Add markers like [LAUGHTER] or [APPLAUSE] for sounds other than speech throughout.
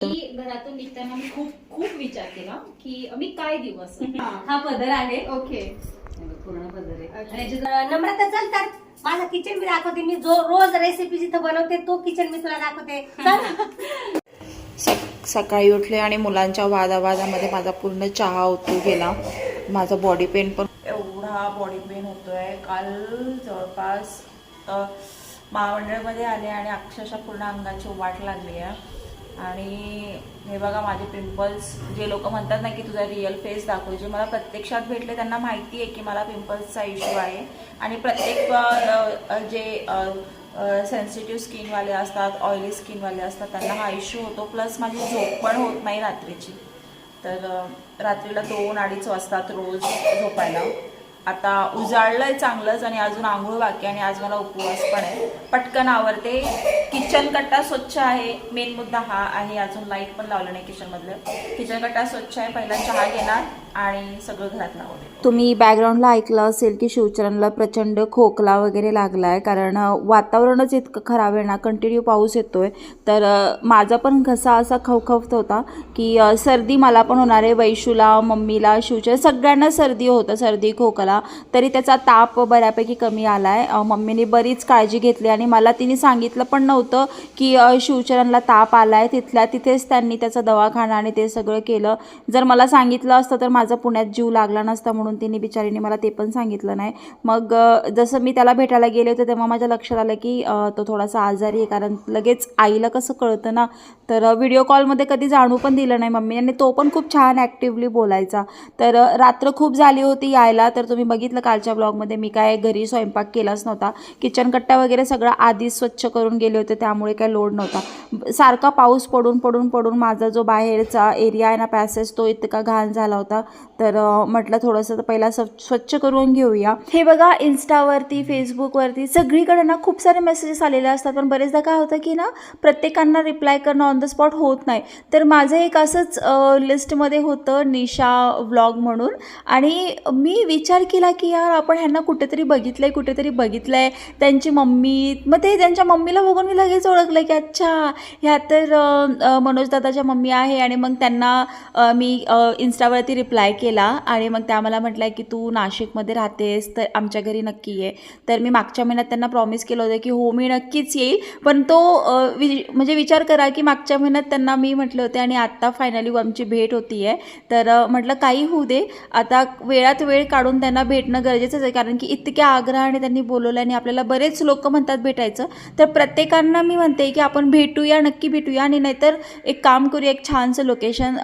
मी घरातून निघताना मी खूप खूप विचार केला की मी काय देऊ असं हा. पदर आहे. ओके. पूर्ण पदर आहे. अच्छा. आणि याच्यात नम्रता चलतात. माझा किचन मी दाखवते. मी जो रोज रेसिपी जिथं बनवते तो किचन मी तुला दाखवते. चल. सक सकाळी उठले आणि मुलांच्या वादावादामध्ये माझा पूर्ण चहा ओतू गेला. माझा बॉडी पेन पण एवढा बॉडी पेन होतोय. काल जवळपास अ, महामंडळमध्ये आले आणि अक्षरशः पूर्ण अंगाची वाट लागली आहे. आणि हे बघा माझे पिंपल्स जे लोक म्हणतात ना की तुझा रिअल फेस दाखव जे मला प्रत्यक्षात भेटले त्यांना माहिती आहे की मला पिंपल्सचा इश्यू आहे. आणि प्रत्येक जे सेन्सिटिव्ह स्किनवाले असतात ऑइली स्किनवाले असतात त्यांना हा इश्यू होतो. प्लस माझी झोप पण होत नाही रात्रीची. तर रात्रीला दोन अडीच वाजतात रोज झोपायला. आता उजाळलंय चांगलंच आणि अजून आंघोळ बाकी आणि आज मला उपवास पण आहे. पटकन आवरते. किचन कट्टा स्वच्छ आहे. मेन मुद्दा हा आहे. अजून लाइट पण लावलं नाही किचनमधलं किचन कट्टा स्वच्छ आहे. पहिला चहा घेणार. आणि सगळं घरातलं आवडेल तुम्ही बॅकग्राऊंडला ऐकलं असेल की शिवचरणला प्रचंड खोकला वगैरे लागला आहे कारण वातावरणच इतकं खराब आहे ना कंटिन्यू पाऊस येतोय. तर माझा पण घसा असा खवखवत होता की सर्दी मला पण होणार आहे. वैशूला मम्मीला शिवचरण सगळ्यांना सर्दी होतं सर्दी खोकला. तरी त्याचा ताप बऱ्यापैकी कमी आला आहे मम्मीने बरीच काळजी घेतली आणि मला तिने सांगितलं पण नव्हतं की शिवचरणला ताप आला आहे तिथल्या तिथेच त्यांनी त्याचा दवाखाना आणि ते सगळं केलं. जर मला सांगितलं असतं तर माझा पुण्यात जीव लागला नसता म्हणून तिने बिचारीने मला ते पण सांगितलं नाही. मग जसं मी त्याला भेटायला गेले होते तेव्हा माझ्या लक्षात आलं की तो थोडासा आजारी आहे कारण लगेच आईला कसं कळतं ना? तर व्हिडिओ कॉलमध्ये कधी जाणू पण दिलं नाही मम्मी आणि तो पण खूप छान ॲक्टिव्हली बोलायचा. तर रात्र खूप झाली होती यायला तर तुम्ही बघितलं कालच्या ब्लॉगमध्ये मी काय घरी स्वयंपाक केलाच नव्हता. किचन कट्टा वगैरे सगळं आधीच स्वच्छ करून गेले होते त्यामुळे काय लोड नव्हता. सारखा पाऊस पडून पडून पडून माझा जो बाहेरचा एरिया आहे ना पॅसेज तो इतका घाण झाला होता. तर म्हटलं थोडंसं तर पहिला स्व- स्वच्छ करून घेऊया. हे बघा इन्स्टावरती फेसबुकवरती सगळीकडे ना खूप सारे मेसेजेस आलेले असतात. पण बरेचदा काय होतं की ना प्रत्येकांना रिप्लाय करणं ऑन द स्पॉट होत नाही. तर माझं एक असंच लिस्टमध्ये होतं निशा व्लॉग म्हणून. आणि मी विचार केला की यार आपण ह्यांना कुठेतरी बघितलं आहे कुठेतरी बघितलं आहे त्यांची मम्मी मग ते त्यांच्या मम्मीला बघून मी लगेच ओळखलं की अच्छा ह्या तर मनोजदादाच्या मनोज दादाच्या मम्मी आहे. आणि मग त्यांना मी इन्स्टावरती रिप्लाय केला आणि मग त्या मला म्हटलं की तू नाशिकमध्ये राहतेस तर आमच्या घरी नक्की ये. तर मी मागच्या महिन्यात त्यांना प्रॉमिस केलं होतं की हो मी नक्कीच येईल. पण तो वि म्हणजे विचार करा की मागच्या महिन्यात त्यांना मी म्हटले होते आणि आत्ता फायनली आमची भेट होती आहे तर म्हटलं काही होऊ दे. आता वेळात वेळ काढून त्यांना भेटणं गरजेचंच आहे. कारण की इतक्या आग्रहाने त्यांनी बोलवलं आणि आपल्याला बरेच लोक म्हणतात भेटायचं. तर प्रत्येकांना मी म्हणते की आपण भेटूया नक्की भेटूया. आणि नाहीतर एक काम करूया एक छानसं लोकेशन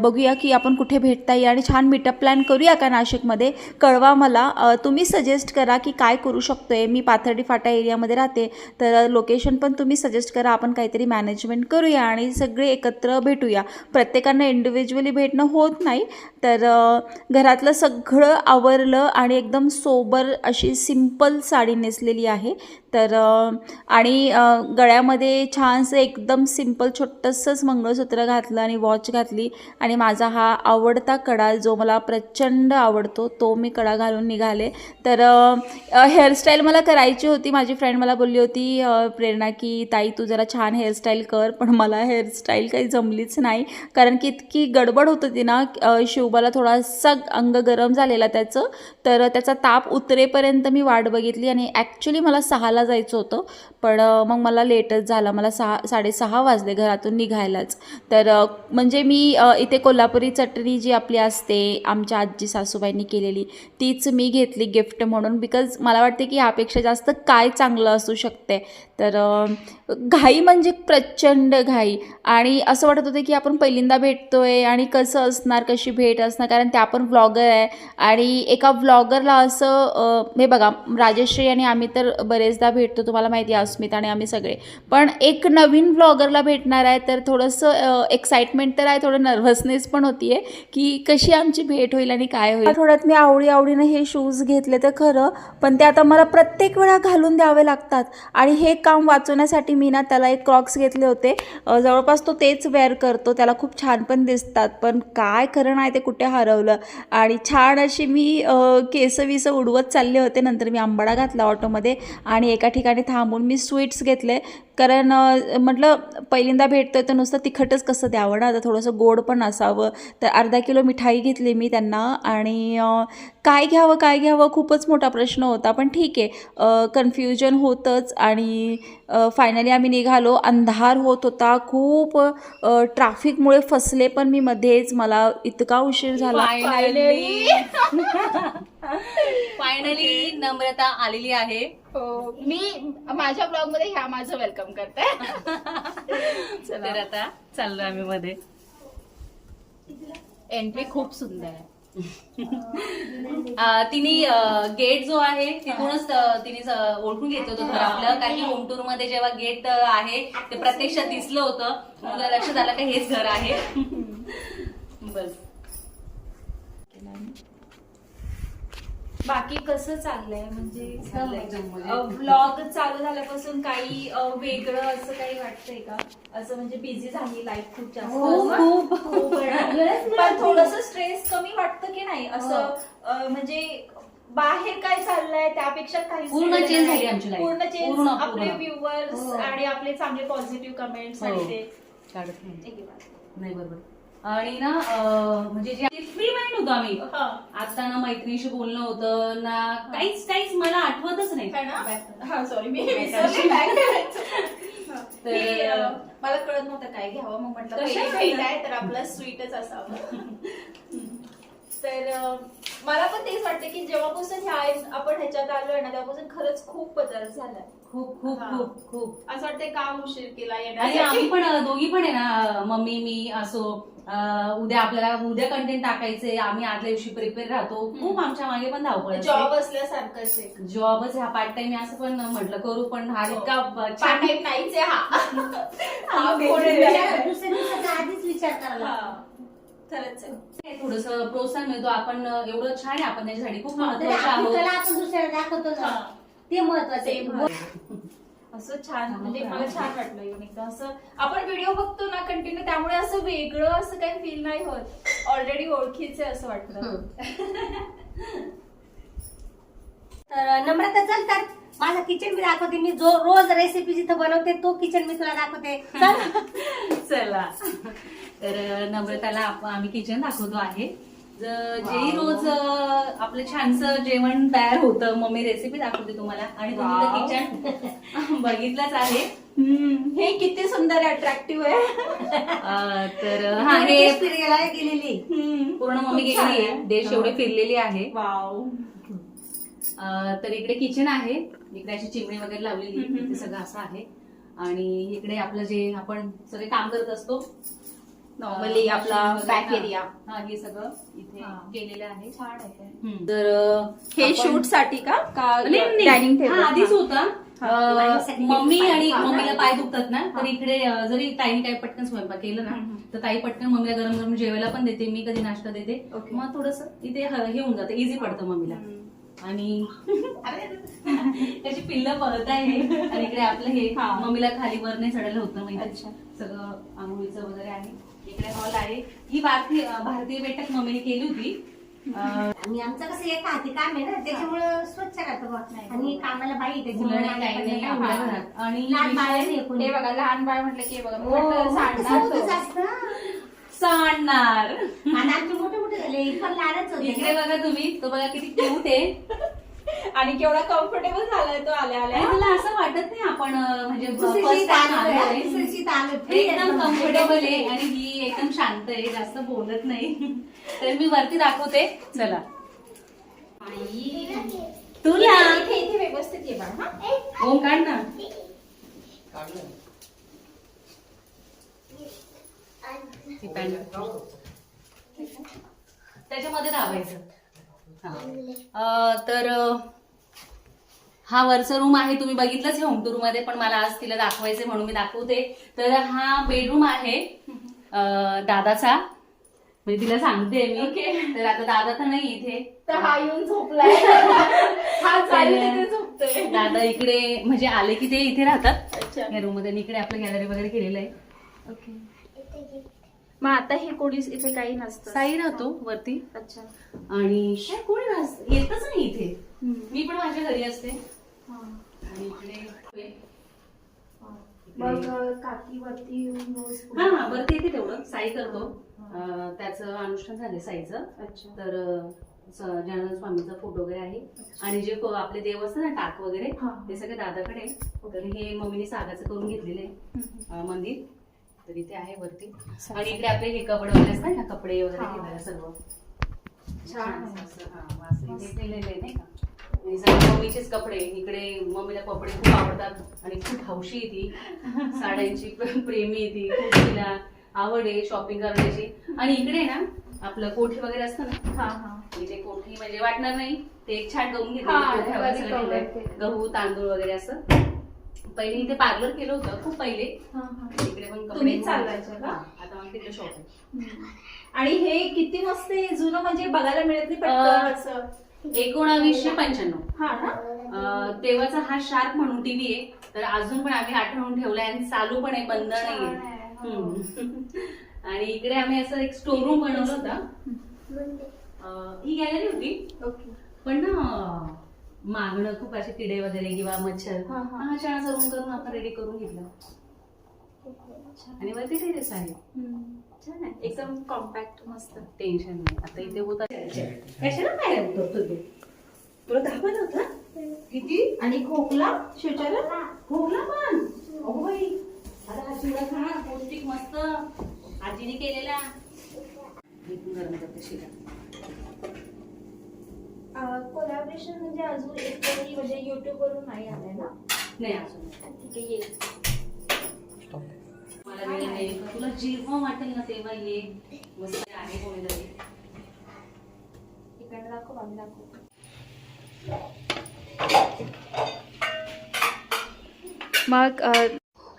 बघूया की आपण कुठे भेट येईल आणि छान मीटअप प्लॅन करूया का नाशिकमध्ये? कळवा मला. तुम्ही सजेस्ट करा की काय करू शकतो आहे मी पाथर्डी फाटा एरियामध्ये राहते. तर लोकेशन पण तुम्ही सजेस्ट करा. आपण काहीतरी मॅनेजमेंट करूया आणि सगळे एकत्र भेटूया. प्रत्येकांना इंडिव्हिज्युअली भेटणं होत नाही. तर घरातलं सगळं आवरलं आणि एकदम सोबर अशी सिंपल साडी नेसलेली आहे. तर आणि गळ्यामध्ये छानसं एकदम सिंपल छोटंसंच मंगळसूत्र घातलं आणि वॉच घातली आणि माझा हा आवडता कडा जो मला प्रचंड आवडतो तो मी कडा घालून निघाले. तर हेअरस्टाईल मला करायची होती. माझी फ्रेंड मला बोलली होती प्रेरणा की ताई तू जरा छान हेअरस्टाईल कर पण मला हेअरस्टाईल काही जमलीच नाही. कारण की इतकी गडबड होत होती ना शिव शिवबाला थोडासा अंग गरम झालेला त्याचं तर त्याचा ताप उतरेपर्यंत मी वाट बघितली आणि ॲक्च्युली मला सहाला जायचं होतं. पण मग मला लेटच झाला. मला सहा साडेसहा वाजले घरातून निघायलाच. तर म्हणजे मी इथे कोल्हापुरी चटणी जी आपली असते आमच्या आजी सासूबाईंनी केलेली तीच मी घेतली गिफ्ट म्हणून. बिकॉज मला वाटते की ह्यापेक्षा जास्त काय चांगलं असू शकते तर घाई म्हणजे प्रचंड घाई. आणि असं वाटत होतं की आपण पहिल्यांदा भेटतोय आणि कसं असणार कशी भेट असणं कारण त्या पण व्लॉगर आहे. आणि एका व्लॉगरला असं हे बघा राजेश्री आणि आम्ही तर बरेचदा भेटतो तुम्हाला माहिती आहे अस्मिता आणि आम्ही सगळे. पण एक नवीन व्लॉगरला भेटणार आहे तर थोडंसं एक्साइटमेंट तर आहे थोडं नर्व्हसनेस पण होती आहे की कशी आमची भेट होईल आणि काय होईल. आठवड्यात मी आवडी आवडीनं हे शूज घेतले तर खरं पण ते आता मला प्रत्येक वेळा घालून द्यावे लागतात. आणि हे काम वाचवण्यासाठी मी ना त्याला एक क्रॉक्स घेतले होते. जवळपास तो तेच वेअर करतो त्याला खूप छान पण दिसतात. पण काय खरं नाही ते कुठे हरवलं? आणि छान अशी मी केसं विसं उडवत चालले होते. नंतर मी आंबाडा घातला ऑटोमध्ये आणि एका ठिकाणी थांबून मी स्वीट्स घेतले. कारण म्हटलं पहिल्यांदा भेटतोय तर नुसतं तिखटच कसं द्यावं ना? आता थोडंसं गोड पण असावं. तर अर्धा किलो मिठाई घेतली मी त्यांना आणि काय घ्यावं काय घ्यावं खूपच मोठा प्रश्न होता. पण ठीक आहे कन्फ्युजन होतंच आणि फायनली आम्ही निघालो. अंधार होत होता. खूप ट्रॅफिकमुळे फसले पण मी मध्येच. मला इतका उशीर झाला. फायनली [LAUGHS] नम्रता आलेली आहे. हो मी माझ्या ब्लॉगमध्ये ह्या माझं वेलकम करते. [LAUGHS] तर आता चाललो आम्ही मध्ये. एंट्री खूप सुंदर आहे. [LAUGHS] तिने गेट जो आहे तिथूनच तिने ओळखून घेतलं होतं घर आपलं कारण की होम टूरमध्ये जेव्हा गेट आहे ते प्रत्यक्षात दिसलं होतं. मग तुला लक्षात आलं का हेच घर आहे. [LAUGHS] बस. बाकी कसं चाललंय म्हणजे. ब्लॉग चालू झाल्यापासून काही वेगळं असं काही वाटतंय का असं म्हणजे बिझी झाली लाईफ खूप जास्त हो, असं? [LAUGHS] पण. थोडस स्ट्रेस कमी वाटतं की नाही असं हो. अ, म्हणजे बाहेर काय चाललंय त्यापेक्षा काही पूर्ण change झाली आमची. पूर्ण चेंज आपले. व्ह्युअर्स हो. आणि आपले चांगले पॉझिटिव्ह कमेंट्स आणि. ते नाही. बरोबर आणि ना म्हणजे जे फ्री माइंड आम्ही हा. आता ना मैत्रिणीशी बोलणं होतं ना काहीच काहीच मला आठवतच नाही ना? हा सॉरी मी विसरले. [LAUGHS] तर- मी, अ, मला कळत नव्हतं काय घ्यावं मग म्हटलं कशा पहिली काय? भेट आहे तर आपलं स्वीटच असावं [LAUGHS] तर अ, मला पण तेच वाटतं की जेव्हापासून ह्या आपण ह्याच्यात आलोय ना तेव्हापासून खरंच खूप बदल झालाय. खूप खूप हा. खूप खूप. असं वाटतंय काम उशीर केला आणि आम्ही पण अं, दोघी पण आहे ना मम्मी मी असो अं, उद्या आपल्याला उद्या कंटेंट टाकायचे आम्ही आदल्या दिवशी प्रिपेअर राहतो. खूप आमच्या मागे पण धावपळ जॉब असल्यासारखंच आहे. जॉबच हा पार्ट टाइम असं पण म्हटलं करू पण हा हो. इतका ब- छान टाइम नाहीच आहे हा. [LAUGHS] हा. दुसऱ्या दिवसाचा आधीच विचार करायला हा. खरंच आहे थोडस प्रोत्साहन मिळतो. आपण एवढं छान आहे आपण त्याच्यासाठी. खूप तरी महत्त्वाचे आपली आहोत. कला आपण दुसऱ्याला दाखवतो ना. हा. ते महत्वाचं ते आहे. असं छान म्हणजे मला छान वाटलं येऊन असं. आपण व्हिडिओ बघतो ना कंटिन्यू त्यामुळे असं वेगळं असं काही फील नाही होत. ऑलरेडी ओळखीचे असं वाटतं. [LAUGHS] तर नम्रता चलतात माझा किचन मी दाखवते. मी जो रोज रेसिपी जिथं बनवते तो किचन मी तुला दाखवते. चल. [LAUGHS] चला. तर नम्रताला आप- आम्ही किचन दाखवतो आहे. ज- जेही रोज अं, आपलं छानसं जेवण तयार होतं मम्मी रेसिपी दाखवते तुम्हाला. आणि तुम्ही तर. किचन [LAUGHS] बघितलंच आहे. हम्म, हे किती सुंदर अट्रॅक्टिव्ह आहे. [LAUGHS] अं, तर हा हे गेलेली. पूर्ण मम्मी खूप छान गेलेली आहे. देश एवढे फिरलेली आहे. वाव. तर इकडे किचन आहे. इकडे अशी चिमणी वगैरे लावलेली इथे सगळं असं आहे. आणि इकडे आपलं जे आपण सगळे काम करत असतो नॉर्मली आपला बॅक एरिया हा हे सगळं इथे हा. केलेलं आहे. छान आहे. तर हे शूटसाठी का? डायनिंग आधीच होता. मम्मी आणि. मम्मीला पाय दुखतात ना? तर. इकडे जरी ताईने काही पटकन स्वयंपाक केलं ना. तर ताई पटकन मम्मीला गरम गरम जेवायला पण देते. मी कधी नाश्ता देते. मग थोडस इथे ह- हे होऊन जातं. इझी पडतं मम्मीला. आणि त्याची पिल्ल पळत आहे. आणि इकडे आपलं हे हा. मम्मीला खाली वर नाही चढायला होतं. सगळं आंघोळीचं वगैरे आहे. इकडे हॉल आहे. ही भारतीय भारतीय बैठक मम्मीने केली होती. आणि आमचं कसं एक हाती काम आहे ना त्याच्यामुळं स्वच्छ राहतं आणि कामाला बाई आहे, आणि लहान बाळ. हे बघा लहान बाळ म्हटलं की बघा हो, सांडणार. सांडणार. ही पण लहानच होते. इकडे बघा तुम्ही तो बघा किती क्यूट आहे. [LAUGHS] आणि केवढा कम्फर्टेबल झालाय तो आल्या आणि आल्या मला असं वाटत नाही आपण अं, म्हणजे first time एकदम एकदम. कम्फर्टेबल आहे आणि ही एकदम शांत आहे जास्त बोलत नाही. [LAUGHS] तर मी वरती दाखवते. चला. तुला. इथे इथे व्यवस्थित ये बाळ हा. ओम काढ ना. ती पॅन्ट. त्याच्यामध्ये दाबायचं. हा. अं, तर हा वरचा रूम आहे तुम्ही बघितलंच हे होम टूरमध्ये पण मला आज तिला दाखवायचे म्हणून मी दाखवते. तर हा बेडरूम आहे अं, दादाचा. म्हणजे तिला सांगते मी. तर आता दादा तर नाही इथे. तर हा येऊन झोपलाय. हा चालू तिथे झोपतोय. दादा इकडे म्हणजे आले की ते इथे राहतात. रूममध्ये इकडे आपलं गॅलरी वगैरे केलेलं आहे. ओके. मग आता हे कोणीच इथे काही नसतं. साई राहतो वरती. अच्छा. आणि काय कोणी येतच नाही इथे. हम्म. मी पण माझ्या घरी असते. हा. आणि इकडे मग काकी वरती येऊन रोज हा हा बरं ते ते तेवढं. साई करतो. अं, त्याचं अनुष्ठान झाले साईचं. अच्छा. तर अं, स- जनार्दन स्वामीचा फोटो वगैरे आहे. आणि जे को- आपले देव असतात ना टाक वगैरे हा. ते सगळे दादाकडे आहे. तर हे मम्मीने सागाचं करून घेतलेलं मंदिर. तर इथे आहे वरती. आणि इकडे आपले हे कपडे वगैरे असतात ना कपडे वगैरे. ठेवायला सर्व. छान. केलेलं नाही का? मम्मीचेच कपडे. इकडे मम्मीला कपडे खूप आवडतात. आणि खूप हौशी ती. साड्यांची प्र- प्रेमी ती. खूप तिला आवड आहे शॉपिंग करण्याची. आणि इकडे ना आपलं कोठी वगैरे असतं ना. हा हा. इथे कोठी म्हणजे वाटणार नाही. ते एक छान गहू घेतले. केलं. गहू तांदूळ वगैरे असं. पहिले इथे पार्लर केलं होतं खूप पहिले. हा, हा. इकडे पण तुम्हीच चालवायचं का? आता मग तिकडे शॉप आहे. आणि हे किती मस्त जुनं म्हणजे बघायला मिळत नाही अं, पटकन असं? एकोणावीसशे पंच्याण्णव. हा ना? अं, तेव्हाचा हा शार्प म्हणून टीव्ही आहे. तर अजून पण आम्ही आठवून ठेवलाय आणि चालू पण आहे बंद छान नाहीये. आहे, हो. हम्म. [LAUGHS] आणि इकडे आम्ही असं एक स्टोर रूम बनवलं होतं. अं, ही गॅलरी होती. ओके. पण ना मागणं खूप असे किडे वगैरे किंवा मच्छर हा, हा. हा रूम करून आपण रेडी करून घेतलं. आणि वरती टेरेस आहे. छान आहे. एकदम कॉम्पॅक्ट मस्त टेन्शन नाही. आता इथे होता कशाला काय उतरतो तू तुला दाखवलं होतं? किती? आणि खोकला? शिवचारा खोकला. पण? अगो बाई. आता हा चिवडा खा पौष्टिक मस्त. आजीने केलेला. मी पण गरम करते शिरा. कोलॅबरेशन म्हणजे अजून एकही म्हणजे युट्यूब वरून नाही आलंय ना? नाही अजून. ठीक आहे येईल. मला वेळ तुला जेव्हा वाटेल ना तेव्हा ये. मस्त आहे कोणीतरी इकडे दाखव आम्ही दाखव. मग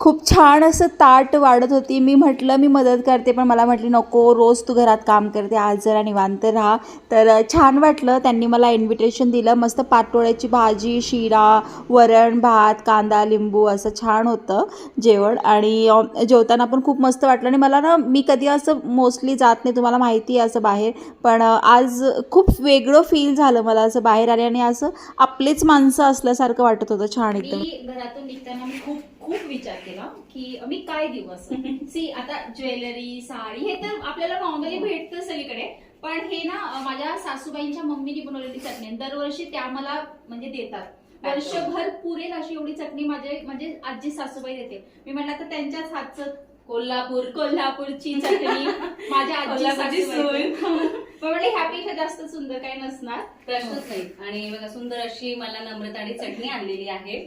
खूप छान असं ताट वाढत होती. मी म्हटलं मी मदत करते पण मला म्हटली नको रोज तू घरात काम करते आज जरा निवांत राहा. तर छान वाटलं. त्यांनी मला इन्व्हिटेशन दिलं. मस्त पाटोळ्याची भाजी शिरा वरण भात कांदा लिंबू असं छान होतं जेवण. आणि जेवताना पण खूप मस्त वाटलं. आणि मला ना मी कधी असं मोस्टली जात नाही तुम्हाला माहिती आहे असं बाहेर. पण आज खूप वेगळं फील झालं मला असं बाहेर आले आणि असं आपलेच माणसं असल्यासारखं वाटत होतं छान एकदम. घरातून निघताना खूप खूप विचार केला की मी काय देऊ असं सी आता ज्वेलरी साडी हे तर आपल्याला नॉर्मली भेटतं सगळीकडे. पण हे ना माझ्या सासूबाईंच्या मम्मीने बनवलेली चटणी. दरवर्षी त्या मला म्हणजे देतात. वर्षभर पुरेल अशी एवढी चटणी माझे म्हणजे आजी सासूबाई देते. मी म्हटलं तर त्यांच्याच हातचं कोल्हापूर कोल्हापूरची चटणी. [LAUGHS] माझ्या आजी [LAUGHS] म्हटलं ह्यापेक्षा जास्त सुंदर काही नसणार. प्रश्नच नाही. आणि बघा सुंदर अशी मला नम्रताने चटणी आणलेली आहे.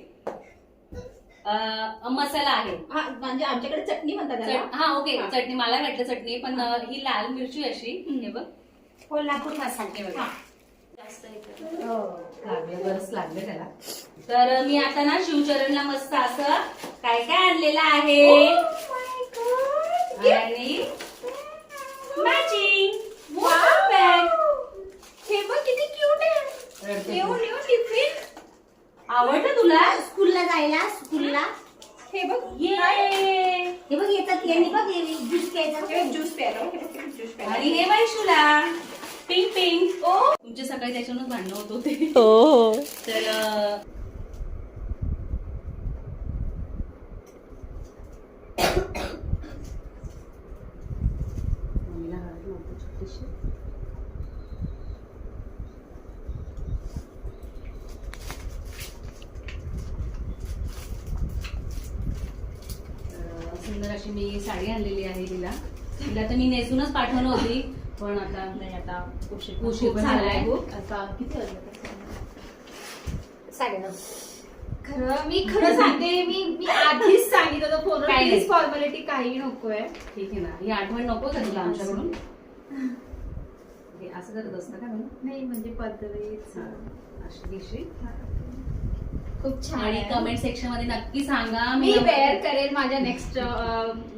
मसाला आहे. हा म्हणजे आमच्याकडे चटणी म्हणतात त्याला. चट- हा ओके. हा. चटणी मला वाटलं चटणी पण अं, ही लाल मिरची अशी. हे बघ. कोल्हापूर मसाला हे. बघा. जास्त कर. लागलं बरंच लागलं त्याला. तर मी आता ना शिवचरणला मस्त असं काय काय आणलेलं आहे? आणि मॅचिंग हे बघ किती क्यूट आहे. येऊन येऊन टिफिन आवडतं तुला? स्कूलला जायला स्कूलला. हे बघ ये. हे बघ येतात यांनी बघ ज्यूस प्यायचा. ज्यूस प्यायला. हे बघ ज्यूस प्यायला. आणि हे वैशूला पिंक पिंक ओ. तुमचे सकाळी त्याच्यावरूनच भांडणं होत होते. हो हो. तर अं, मम्मीला हळद नव्हती छोटीशी. तर, सुंदर अशी मी साडी आणलेली आहे तिला तिला तर मी पाठवलं होती पण आता नाही आता उशीर उशीर खूप झालाय. आता किती वाजले साडेनऊ. खरं मी [LAUGHS] खरं सांगते मी मी आधीच सांगितलं होतं फोनवर काही नाही. प्लीज फॉर्मॅलिटी काही नकोय. ठीक आहे ना. ही आठवण नको का तुला आमच्याकडून? [LAUGHS] असं करत असतं का म्हणून? नाही म्हणजे पद्धतीच अशी दिवशी? खूप छान आणि आहे. कमेंट सेक्शनमध्ये नक्की सांगा. मी वेअर करेल माझ्या नेक्स्ट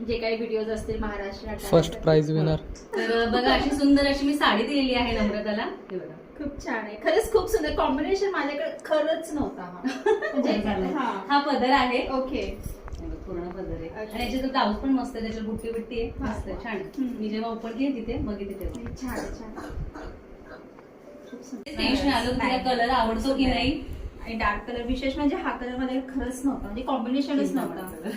जे काही व्हिडिओज असतील महाराष्ट्र फर्स्ट प्राइज विनर तर बघा अशी सुंदर अशी मी साडी दिलेली आहे नम्रताला. हे बघा. खूप छान आहे. खरंच खूप सुंदर कॉम्बिनेशन माझ्याकडे खरंच नव्हता हा. म्हणजे हा. हा पदर आहे. ओके पूर्ण पदर आहे. आणि याच्यात ब्लाऊज पण मस्त आहे. त्याच्यात बुट्टी बिट्टी आहे. मस्त आहे. छान. मी जेव्हा उपडली तिथे बघितले तेव्हा. छान छान टेन्शन आलं. तिला कलर आवडतो की नाही? आणि डार्क कलर विशेष म्हणजे हा कलर मला खरंच नव्हता म्हणजे कॉम्बिनेशनच नव्हतं.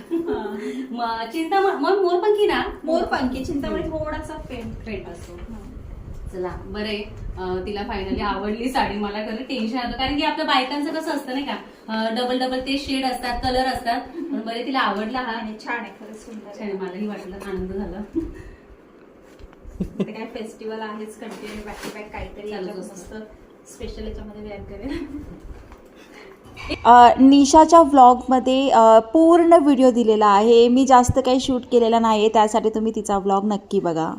चिंता मग मोरपंखी ना? मोरपंखी चिंतामणी थोडासा पेंट फ्रेंड असतो. चला बरे तिला फायनली आवडली साडी. मला खरं टेन्शन आलं. कारण की आपल्या बायकांचं कसं असतं नाही का? डबल डबल ते शेड असतात कलर असतात. पण बरे तिला आवडला हा. आणि छान आहे खरंच सुंदर छान मलाही वाटलं आनंद झाला. ते काय फेस्टिवल आहेच कंटिन्यू बॅक टू बॅक काहीतरी स्पेशल याच्यामध्ये वेअर करेल. निशाच्या व्लॉगमध्ये पूर्ण व्हिडिओ दिलेला आहे. मी जास्त काही शूट केलेला नाही आहे त्यासाठी तुम्ही तिचा व्लॉग नक्की बघा.